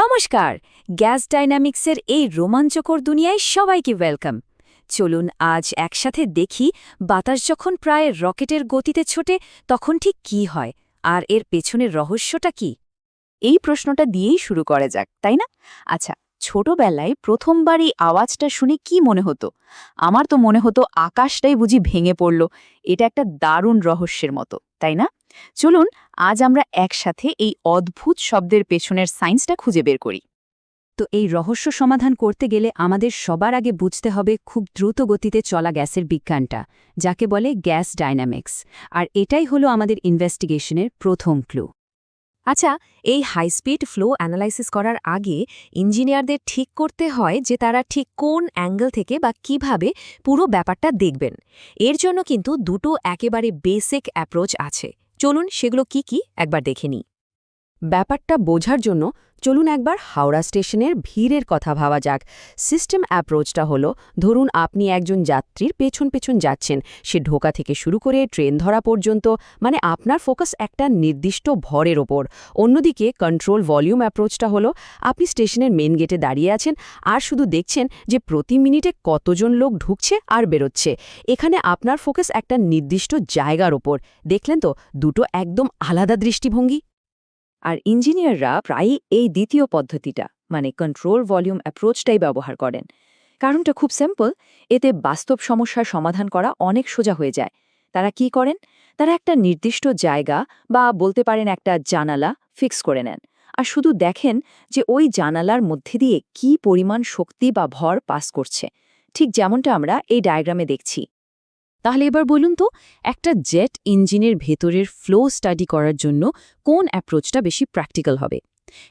নমস্কার। গ্যাস ডাইনামিক্সের এই রোমাঞ্চকর দুনিয়ায় সবাইকে ওয়েলকাম। চলুন আজ একসাথে দেখি বাতাস যখন প্রায় রকেটের গতিতে ছোটে, তখন ঠিক কি হয়? আর এর পেছনের রহস্যটা কি? এই প্রশ্নটা দিয়েই শুরু করা যাক, তাই না? আচ্ছা ছোটবেলায় প্রথমবার এই আওয়াজটা শুনে কি মনে হতো? আমার তো মনে হতো আকাশটাই বুঝি ভেঙে পড়ল। এটা একটা দারুণ রহস্যের মতো, তাই না? চলুন, আজ আমরা একসাথে এই অদ্ভুত শব্দের পেছনের সায়েন্সটা খুঁজে বের করি। তো এই রহস্য সমাধান করতে গেলে আমাদের সবার আগে বুঝতে হবে খুব দ্রুত গতিতে চলা গ্যাসের বিজ্ঞানটা, যাকে বলে গ্যাস ডাইনামিক্স। আর এটাই হলো আমাদের ইনভেস্টিগেশনের প্রথম ক্লু। আচ্ছা এই হাইস্পিড ফ্লো অ্যানালাইসিস করার আগে ইঞ্জিনিয়ারদের ঠিক করতে হয় যে তারা ঠিক কোন অ্যাঙ্গেল থেকে বা কীভাবে পুরো ব্যাপারটা দেখবেন। এর জন্য কিন্তু দুটো একেবারে বেসিক অ্যাপ্রোচ আছে। চলুন সেগুলো কি কি একবার দেখে নিই। ব্যাপারটা বোঝার জন্য চলুন একবার হাওড়া স্টেশনের ভিড়ের কথা ভাবা যাক। সিস্টেম অ্যাপ্রোচটা হলো, ধরুন আপনি একজন যাত্রীর পেছন পেছন যাচ্ছেন, সে ঢোকা থেকে শুরু করে ট্রেন ধরা পর্যন্ত মানে আপনার ফোকাস একটা নির্দিষ্ট ভরের ওপর। অন্যদিকে কন্ট্রোল ভলিউম অ্যাপ্রোচটা হলো, আপনি স্টেশনের মেন গেটে দাঁড়িয়ে আছেন আর শুধু দেখছেন যে প্রতি মিনিটে কতজন লোক ঢুকছে আর বেরোচ্ছে। এখানে আপনার ফোকাস একটা নির্দিষ্ট জায়গার ওপর। দেখলেন তো, দুটো একদম আলাদা দৃষ্টিভঙ্গি? আর ইঞ্জিনিয়াররা প্রায়ই এই দ্বিতীয় পদ্ধতিটা মানে কন্ট্রোল ভলিউম অ্যাপ্রোচটাই ব্যবহার করেন। কারণটা খুব সিম্পল এতে বাস্তব সমস্যার সমাধান করা অনেক সোজা হয়ে যায়। তারা কি করেন? তারা একটা নির্দিষ্ট জায়গা বা বলতে পারেন একটা জানালা ফিক্স করে নেন। আর শুধু দেখেন যে ওই জানালার মধ্যে দিয়ে কি পরিমাণ শক্তি বা ভর পাস করছে। ঠিক যেমনটা আমরা এই ডায়াগ্রামে দেখছি। তাহলে এবার বলুন তো, একটা জেট ইঞ্জিনের ভেতরের ফ্লো স্টাডি করার জন্য কোন অ্যাপ্রোচটা বেশি প্র্যাকটিক্যাল হবে?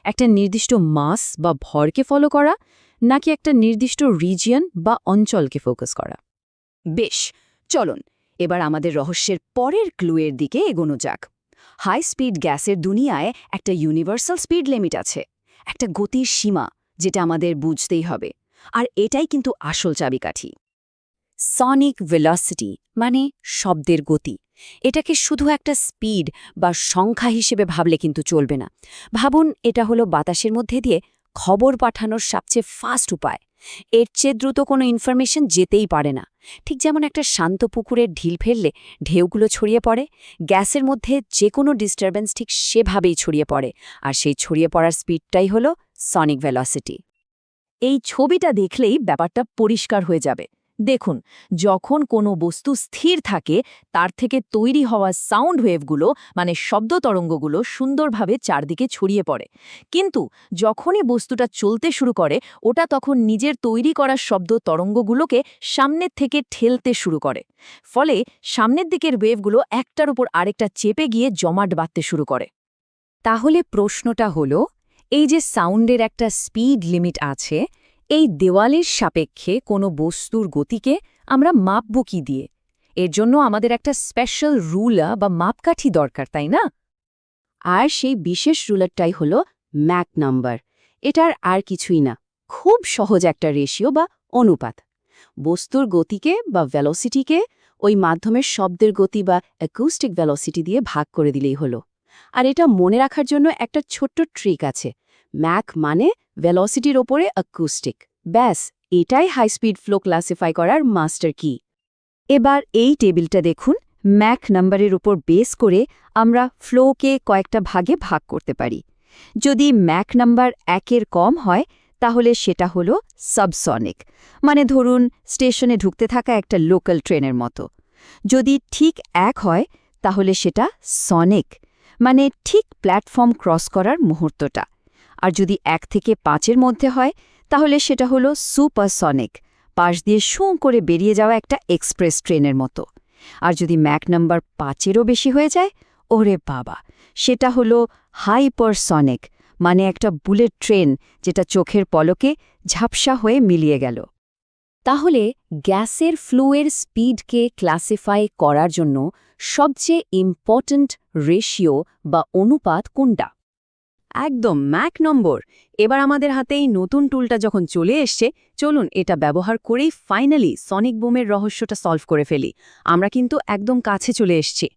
একটা নির্দিষ্ট মাস বা ভরকে ফলো করা, নাকি একটা নির্দিষ্ট রিজিয়ন বা অঞ্চলকে ফোকাস করা? বেশ, চলুন, এবার আমাদের রহস্যের পরের ক্লুয়ের দিকে এগোনো যাক। হাই স্পিড গ্যাসের দুনিয়ায় একটা ইউনিভার্সাল স্পিড লিমিট আছে, একটা গতির সীমা, যেটা আমাদের বুঝতেই হবে। আর এটাই কিন্তু আসল চাবিকাঠি। সনিক ভেলসিটি মানে শব্দের গতি। এটাকে শুধু একটা স্পিড বা সংখ্যা হিসেবে ভাবলে কিন্তু চলবে না। ভাবুন, এটা হলো বাতাসের মধ্যে দিয়ে খবর পাঠানোর সবচেয়ে ফাস্ট উপায়। এর চেয়ে দ্রুত কোনো ইনফরমেশন যেতেই পারে না। ঠিক যেমন একটা শান্ত পুকুরের ঢিল ফেললে ঢেউগুলো ছড়িয়ে পড়ে, গ্যাসের মধ্যে যে কোনো ডিস্টারবেন্স ঠিক সেভাবেই ছড়িয়ে পড়ে, আর সেই ছড়িয়ে পড়ার স্পিডটাই হলো সনিক ভেলসিটি এই ছবিটা দেখলেই ব্যাপারটা পরিষ্কার হয়ে যাবে। দেখুন, যখন কোনো বস্তু স্থির থাকে, তার থেকে তৈরি হওয়া সাউন্ড ওয়েভগুলো মানে শব্দ তরঙ্গগুলো, সুন্দরভাবে চারদিকে ছড়িয়ে পড়ে। কিন্তু যখনই বস্তুটা চলতে শুরু করে, ওটা তখন নিজের তৈরি করা শব্দ তরঙ্গগুলোকে সামনের থেকে ঠেলতে শুরু করে। ফলে সামনের দিকের ওয়েভগুলো একটার উপর আরেকটা চেপে গিয়ে জমাট বাঁধতে শুরু করে। তাহলে প্রশ্নটা হলো, এই যে সাউন্ডের একটা স্পিড লিমিট আছে এই দেওয়ালের সাপেক্ষে কোনো বস্তুর গতিকে আমরা মাপব কি দিয়ে? এর জন্য আমাদের একটা স্পেশাল রুলা বা মাপকাঠি দরকার, তাই না? আর সেই বিশেষ রুলারটাই হল ম্যাক নাম্বার এটার আর কিছুই না। খুব সহজ একটা রেশিও বা অনুপাত। বস্তুর গতিকে বা ভ্যালোসিটিকে ওই মাধ্যমের শব্দের গতি বা অ্যাকুস্টিক ভ্যালোসিটি দিয়ে ভাগ করে দিলেই হলো। আর এটা মনে রাখার জন্য একটা ছোট্ট ট্রিক আছে। ম্যাক মানে ভেলোসিটির ওপরে অ্যাকুস্টিক ব্যাস, এটাই হাই স্পিড ফ্লো ক্লাসিফাই করার মাস্টার কি এবার এই টেবিলটা দেখুন ম্যাক নাম্বারের উপর বেস করে আমরা ফ্লোকে কয়েকটা ভাগে ভাগ করতে পারি। যদি ম্যাক নাম্বার একের কম হয়, তাহলে সেটা হলো সাবসনিক মানে ধরুন, স্টেশনে ঢুকতে থাকা একটা লোকাল ট্রেনের মতো। যদি ঠিক এক হয়, তাহলে সেটা সনিক মানে ঠিক প্ল্যাটফর্ম ক্রস করার মুহূর্তটা। আর যদি এক থেকে পাঁচের মধ্যে হয়, তাহলে সেটা হলো সুপারসনিক। পাশ দিয়ে শুঁ করে বেরিয়ে যাওয়া একটা এক্সপ্রেস ট্রেনের মতো। আর যদি ম্যাক নাম্বার পাঁচেরও বেশি হয়ে যায়, ওরে বাবা! সেটা হলো হাইপারসনিক মানে একটা বুলেট ট্রেন যেটা চোখের পলকে ঝাপসা হয়ে মিলিয়ে গেল। তাহলে গ্যাসের ফ্লুয়ের স্পিডকে ক্লাসিফাই করার জন্য সবচেয়ে ইম্পর্ট্যান্ট রেশিও বা অনুপাত কোনটা? একদম ম্যাক নম্বর। এবার আমাদের হাতে এই নতুন টুলটা যখন চলে এসছে, চলুন এটা ব্যবহার করেই ফাইনালি সনিক বুমের রহস্যটা সলভ করে ফেলি। আমরা কিন্তু একদম কাছে চলে এসছি।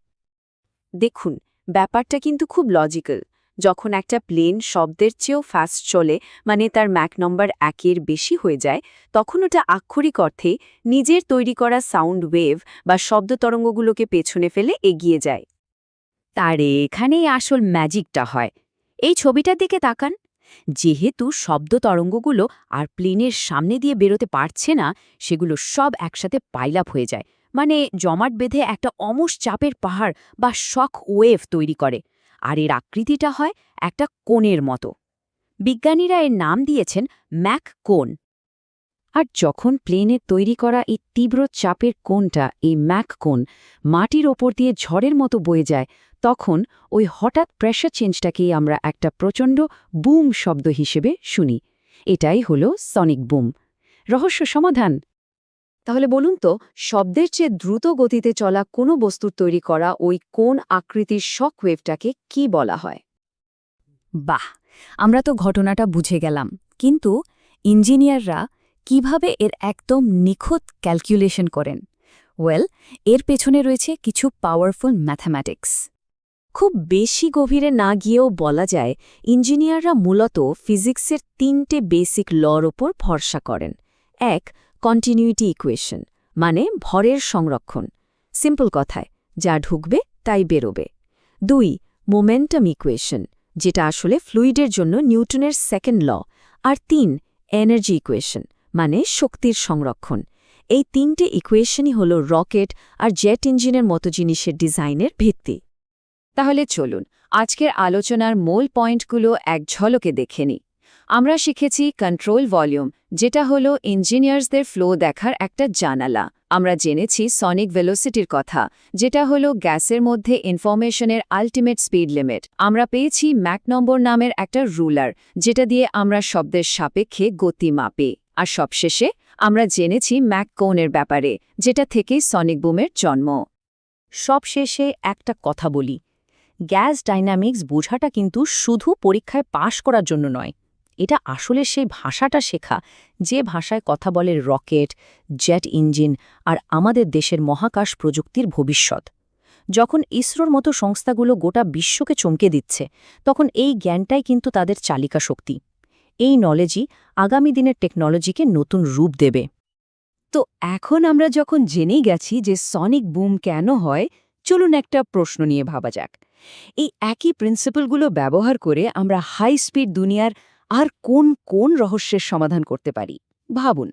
দেখুন, ব্যাপারটা কিন্তু খুব লজিক্যাল যখন একটা প্লেন শব্দের চেয়েও ফাস্ট চলে মানে তার ম্যাক নম্বর একের বেশি হয়ে যায়, তখন ওটা আক্ষরিক অর্থে নিজের তৈরি করা সাউন্ড ওয়েভ বা শব্দ তরঙ্গগুলোকে পেছনে ফেলে এগিয়ে যায়। তার এখানেই আসল ম্যাজিকটা হয়। এই ছবিটার দিকে তাকান। যেহেতু শব্দ তরঙ্গগুলো আর প্লেনের সামনে দিয়ে বেরোতে পারছে না, সেগুলো সব একসাথে পাইলাপ হয়ে যায়। মানে জমাট বেঁধে একটা অমস চাপের পাহাড় বা শক ওয়েভ তৈরি করে। আর এর আকৃতিটা হয় একটা কোণের মতো। বিজ্ঞানীরা এর নাম দিয়েছেন ম্যাক কোন আর যখন প্লেনের তৈরি করা এই তীব্র চাপের কোণটা, এই ম্যাক কোন মাটির ওপর দিয়ে ঝড়ের মতো বয়ে যায় তখন ওই হঠাৎ প্রেশার চেঞ্জটাকেই আমরা একটা প্রচণ্ড বুম শব্দ হিসেবে শুনি। এটাই হলো সনিক বুম রহস্য সমাধান। তাহলে বলুন তো, শব্দের চেয়ে দ্রুত গতিতে চলা কোনো বস্তুর তৈরি করা ওই কোন আকৃতির শক ওয়েভটাকে কি বলা হয়? বাহ! আমরা তো ঘটনাটা বুঝে গেলাম। কিন্তু ইঞ্জিনিয়াররা কীভাবে এর একদম নিখুঁত ক্যালকুলেশন করেন? ওয়েল এর পেছনে রয়েছে কিছু পাওয়ারফুল ম্যাথামেটিক্স খুব বেশি গভীরে না গিয়েও বলা যায়, ইঞ্জিনিয়াররা মূলত ফিজিক্সের তিনটে বেসিক লর ওপর ভরসা করেন। এক কন্টিনিউটি ইকুয়েশন মানে ভরের সংরক্ষণ। সিম্পল কথায়, যা ঢুকবে তাই বেরোবে। দুই, মোমেন্টাম ইকুয়েশন, যেটা আসলে ফ্লুইডের জন্য নিউটনের সেকেন্ড ল। আর তিন, এনার্জি ইকুয়েশন মানে শক্তির সংরক্ষণ। এই তিনটে ইকুয়েশনই হল রকেট আর জেট ইঞ্জিনের মতো জিনিসের ডিজাইনের ভিত্তি। তাহলে চলুন, আজকের আলোচনার মূল পয়েন্টগুলো এক ঝলকে দেখে নিই। আমরা শিখেছি কন্ট্রোল ভলিউম যেটা হলো ইঞ্জিনিয়ার্সদের ফ্লো দেখার একটা জানালা। আমরা জেনেছি সনিক ভেলোসিটির কথা, যেটা হলো গ্যাসের মধ্যে ইনফরমেশনের আলটিমেট স্পিড লিমিট আমরা পেয়েছি ম্যাক নম্বর নামের একটা রুলার যেটা দিয়ে আমরা শব্দের সাপেক্ষে গতি মাপি। আর সবশেষে, আমরা জেনেছি ম্যাক কোনের ব্যাপারে, যেটা থেকেই সনিক বুমের জন্ম। সবশেষে একটা কথা বলি গ্যাস ডাইনামিক্স বোঝাটা কিন্তু শুধু পরীক্ষায় পাশ করার জন্য নয়। এটা আসলে সেই ভাষাটা শেখা, যে ভাষায় কথা বলে রকেট, জেট ইঞ্জিন আর আমাদের দেশের মহাকাশ প্রযুক্তির ভবিষ্যৎ। যখন ইসরোর মতো সংস্থাগুলো গোটা বিশ্বকে চমকে দিচ্ছে, তখন এই জ্ঞানটাই কিন্তু তাদের চালিকা শক্তি। এই নলেজই আগামী দিনের টেকনোলজিকে নতুন রূপ দেবে। তো এখন আমরা যখন জেনেই গেছি যে সনিক বুম কেন হয়, চলুন একটা প্রশ্ন নিয়ে ভাবা যাক। এই একই প্রিন্সিপালগুলো ব্যবহার করে আমরা হাই স্পিড দুনিয়ার আর কোন কোন রহস্যের সমাধান করতে পারি? ভাবুন,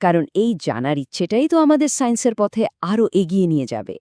কারণ এই জানার ইচ্ছেটাই তো আমাদের সায়েন্সের পথে আরও এগিয়ে নিয়ে যাবে।